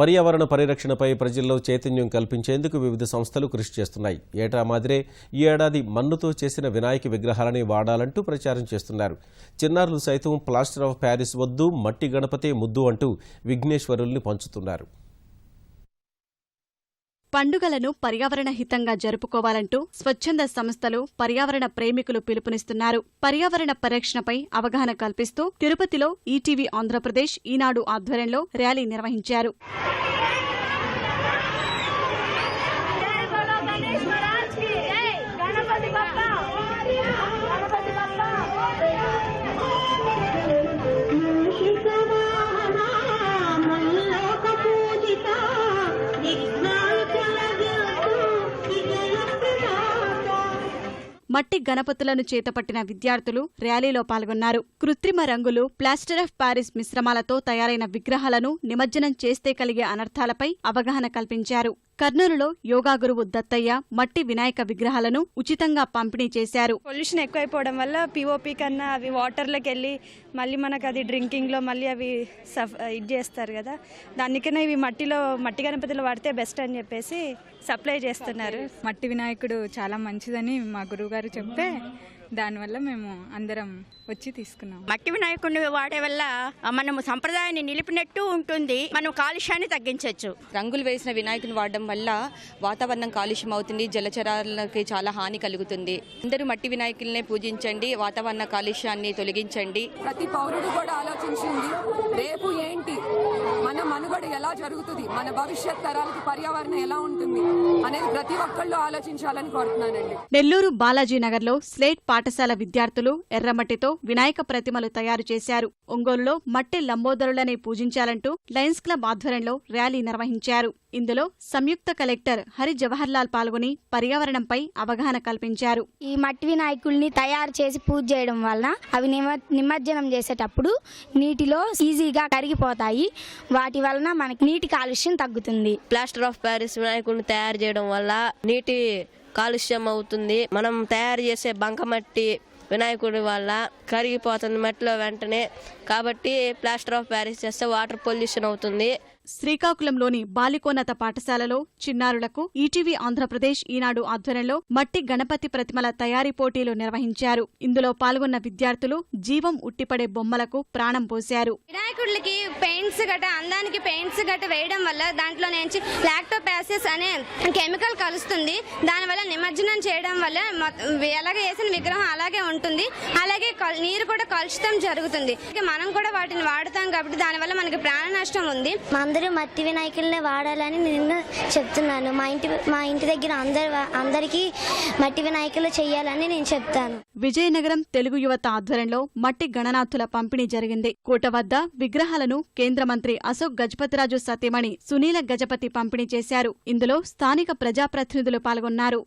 పర్యావరణ పరిరక్షణపై ప్రజల్లో చైతన్యం కల్పించేందుకు వివిధ సంస్థలు కృషి చేస్తున్నాయి. ఏటా మాదిరే ఈ ఏడాది మన్నుతో చేసిన వినాయక విగ్రహాలని వాడాలంటూ ప్రచారం చేస్తున్నారు. చిన్నారులు సైతం ప్లాస్టర్ ఆఫ్ ప్యారిస్ వద్దు మట్టి గణపతే ముద్దు అంటూ విఘ్నేశ్వరుల్ని పంచుతున్నారు. పండుగలను పర్యావరణ హితంగా జరుపుకోవాలంటూ స్వచ్ఛంద సంస్థలు పర్యావరణ ప్రేమికులు పిలుపునిస్తున్నారు. పర్యావరణ పరిరక్షణపై అవగాహన కల్పిస్తూ తిరుపతిలో ఈటీవీ ఆంధ్రప్రదేశ్ ఈనాడు ఆధ్వర్యంలో ర్యాలీ నిర్వహించారు. మట్టి గణపతులను చేతపట్టిన విద్యార్థులు ర్యాలీలో పాల్గొన్నారు. కృత్రిమ రంగులు ప్లాస్టర్ ఆఫ్ ప్యారిస్ మిశ్రమాలతో తయారైన విగ్రహాలను నిమజ్జనం చేస్తే కలిగే అనర్థాలపై అవగాహన కల్పించారు. కర్నూలులో యోగా గురువు దత్తయ్య మట్టి వినాయక విగ్రహాలను ఉచితంగా పంపిణీ చేశారు. పొల్యూషన్ ఎక్కువైపోవడం వల్ల పిఓపి కన్నా అవి వాటర్లోకి వెళ్ళి మళ్ళీ మనకు అది డ్రింకింగ్లో మళ్ళీ అవి సఫ్ ఇది చేస్తారు కదా. దానికన్నా ఇవి మట్టిలో మట్టి గణపతిలో వాడితే బెస్ట్ అని చెప్పేసి సప్లై చేస్తున్నారు. మట్టి వినాయకుడు చాలా మంచిదని మా గురువుగారు చెప్తే దానివల్ల మేము అందరం వచ్చి తీసుకున్నాం. మట్టి వినాయకుడిని వాడే వల్ల మనము సంప్రదాయాన్ని నిలిపినట్టు ఉంటుంది. మనం కాలుష్యాన్ని తగ్గించవచ్చు. రంగులు వేసిన వినాయకుని వాడడం వల్ల వాతావరణం కాలుష్యం అవుతుంది జలచరాలకి చాలా హాని కలుగుతుంది. అందరూ మట్టి వినాయకులనే పూజించండి వాతావరణ కాలుష్యాన్ని తొలగించండి. ప్రతి పౌరుడు కూడా ఆలోచించింది రేపు ఏంటి? మన మనుగడ ఎలా జరుగుతుంది? మన భవిష్యత్ తరాలకి పర్యావరణం ఎలా ఉంటుంది? అనేది ప్రతి ఒక్కళ్ళు ఆలోచించాలని కోరుతున్నానండి. నెల్లూరు బాలాజీ నగర్లో స్లేట్ పాఠశాల విద్యార్థులు ఎర్రమట్టితో వినాయక ప్రతిమలు తయారు చేశారు. ఒంగోలులో మట్టి లంబోదరులని పూజించాలంటూ లయన్స్ క్లబ్ ఆధ్వర్యంలో ర్యాలీ నిర్వహించారు. ఇందులో సంయుక్త కలెక్టర్ హరి జవహర్లాల్ పాల్గొని పర్యావరణంపై అవగాహన కల్పించారు. ఈ మట్టి వినాయకుల్ని తయారు చేసి పూజ చేయడం వలన అవి నిమ నిమజ్జనం చేసేటప్పుడు నీటిలో ఈజీగా కరిగిపోతాయి. వాటి వలన మనకి నీటి కాలుష్యం తగ్గుతుంది. ప్లాస్టర్ ఆఫ్ ప్యారిస్ వినాయకుడిని తయారు చేయడం వల్ల నీటి కాలుష్యం అవుతుంది. మనం తయారు చేసే బంకమట్టి వినాయకుడి వల్ల కరిగిపోతుంది మట్టిలో వెంటనే. కాబట్టి ప్లాస్టర్ ఆఫ్ ప్యారిస్ చేస్తే వాటర్ పొల్యూషన్ అవుతుంది. శ్రీకాకుళంలోని బాలికోన్నత పాఠశాలలో చిన్నారులకు ఈటీవీ ఆంధ్రప్రదేశ్ ఈనాడు ఆధ్వర్యంలో మట్టి గణపతి ప్రతిమల తయారీ పోటీలు నిర్వహించారు. ఇందులో పాల్గొన్న విద్యార్థులు జీవం ఉట్టిపడే బొమ్మలకు ప్రాణం పోశారు. వినాయకుడికి పెయింట్స్ గట్ట అందానికి పెయింట్స్ గట్ట వేయడం వల్ల దాంట్లో నుంచి లాక్టోపాసిస్ అనే కెమికల్ కలుస్తుంది. దానివల్ల నిమజ్జనం చేయడం వల్ల ఎలాగే వేసిన విగ్రహం అలాగే ఉంటుంది. అలాగే నీరు కూడా కలుషితం జరుగుతుంది. మనం కూడా వాటిని వాడుతాం కాబట్టి దానివల్ల మనకి ప్రాణ నష్టం ఉంది. అందరూ మట్టి వినాయకుల్ని వాడాలని నేను చెప్తున్నాను. మా ఇంటి మా ఇంటి దగ్గర అందరు అందరికీ మట్టి వినాయకులు చేయాలని నేను చెప్తాను. విజయనగరం తెలుగు యువత ఆధ్వర్యంలో మట్టి గణనాథుల పంపిణీ జరిగింది. కోట వద్ద విగ్రహాలను కేంద్ర మంత్రి అశోక్ గజపతిరాజు సతీమణి సునీల గజపతి పంపిణీ చేశారు. ఇందులో స్థానిక ప్రజాప్రతినిధులు పాల్గొన్నారు.